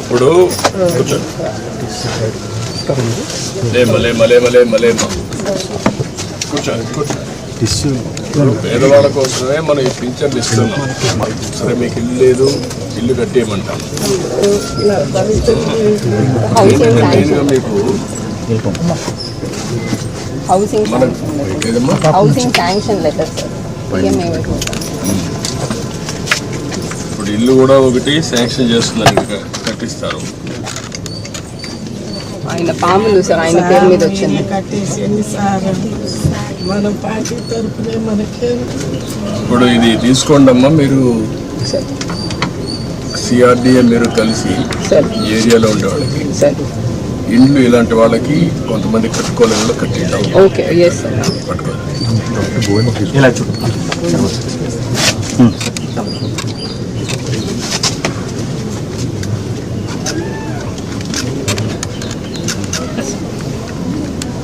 ఇప్పుడు ఇప్పుడు పేదవాళ్ళ కోసమే మనం ఈ పింఛన్లు ఇస్తున్నాం. సరే మీకు ఇల్లు లేదు ఇల్లు కట్టేయమంటాం. మెయిన్గా మీకు housing housing sanction letter sir ఇప్పుడు ఇల్లు కూడా ఒకటి శాంక్షన్ చేస్తున్నారు ఇంకా కట్టిస్తారు. ఆయన పాములు సార్ ఆయన పేరు మీద వచ్చింది. కట్టేసింది సార్ మన పార్టీ తరఫునే మనకేం. ఇప్పుడు ఇది తీసుకోండి అమ్మా మీరు సార్. సిఆర్డిఏ మీరు కలిసి ఏరియాలో ఉండే వాళ్ళకి సార్. ఇండ్లు ఇలాంటి వాళ్ళకి కొంతమంది కట్టుకోలేని వాళ్ళు కట్టిద్దాం ఓకే ఎస్ సార్. పట్టుకోవాలి ఇలా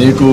నీకు